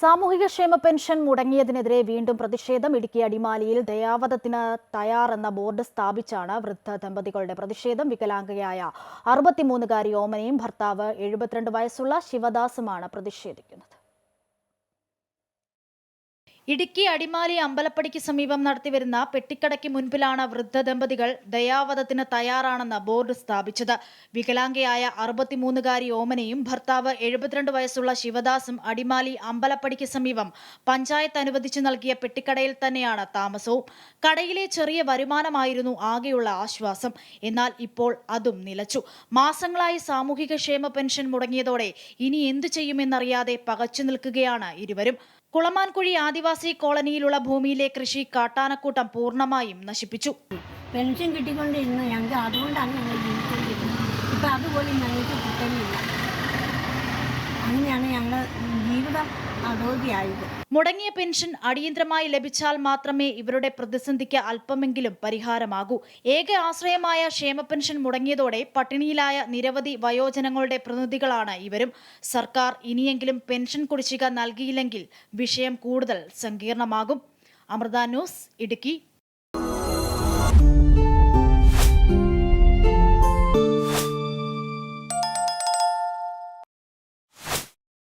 സാമൂഹിക ക്ഷേമ പെൻഷൻ മുടങ്ങിയതിനെതിരെ വീണ്ടും പ്രതിഷേധം ഇടുക്കി അടിമാലിയിൽ ദയാവധത്തിന് തയ്യാറെന്ന ബോർഡ് സ്ഥാപിച്ചാണ് വൃദ്ധ ദമ്പതികളുടെ പ്രതിഷേധം. വികലാംഗയായ അറുപത്തിമൂന്നുകാരി ഓമനയും ഭർത്താവ് എഴുപത്തിരണ്ട് വയസ്സുള്ള ശിവദാസുമാണ് പ്രതിഷേധിക്കുന്നത്. ഇടുക്കി അടിമാലി അമ്പലപ്പടിക്ക് സമീപം നടത്തിവരുന്ന പെട്ടിക്കടയ്ക്ക് മുൻപിലാണ് വൃദ്ധ ദമ്പതികൾ ദയാവധത്തിന് തയ്യാറാണെന്ന് ബോർഡ് സ്ഥാപിച്ചത്. വികലാംഗയായ അറുപത്തിമൂന്നുകാരി ഓമനയും ഭർത്താവ് എഴുപത്തിരണ്ട് വയസ്സുള്ള ശിവദാസും അടിമാലി അമ്പലപ്പടിക്ക് സമീപം പഞ്ചായത്ത് അനുവദിച്ചു നൽകിയ പെട്ടിക്കടയിൽ തന്നെയാണ് താമസവും. കടയിലെ ചെറിയ വരുമാനമായിരുന്നു ആകെയുള്ള ആശ്വാസം. എന്നാൽ ഇപ്പോൾ അതും നിലച്ചു. മാസങ്ങളായി സാമൂഹിക ക്ഷേമ പെൻഷൻ മുടങ്ങിയതോടെ ഇനി എന്തു ചെയ്യുമെന്നറിയാതെ പകച്ചു നിൽക്കുകയാണ് ഇരുവരും. കുളമാൻകുഴി ആദിവാസി കോളനിയിലുള്ള ഭൂമിയിലെ കൃഷി കാട്ടാനക്കൂട്ടം പൂർണമായും നശിപ്പിച്ചു. പെൻഷൻ കിട്ടിക്കൊണ്ടിരുന്ന ഞങ്ങൾക്ക് അതുകൊണ്ടാണ് ഞങ്ങൾ ജീവിച്ചുകൊണ്ടിരുന്നത്. ഇപ്പം അതുപോലെ ഞങ്ങൾക്ക് കിട്ടുന്നില്ല. അങ്ങനെയാണ് മുടങ്ങിയ പെൻഷൻ അടിയന്തരമായി ലഭിച്ചാൽ മാത്രമേ ഇവരുടെ പ്രതിസന്ധിക്ക് അല്പമെങ്കിലും പരിഹാരമാകൂ. ഏക ആശ്രയമായ ക്ഷേമ പെൻഷൻ മുടങ്ങിയതോടെ പട്ടിണിയിലായ നിരവധി വയോജനങ്ങളുടെ പ്രതിനിധികളാണ് ഇവരും. സർക്കാർ ഇനിയെങ്കിലും പെൻഷൻ കുടിശ്ശിക നൽകിയില്ലെങ്കിൽ വിഷയം കൂടുതൽ സങ്കീർണമാകും. അമൃത ന്യൂസ് ഇടുക്കി.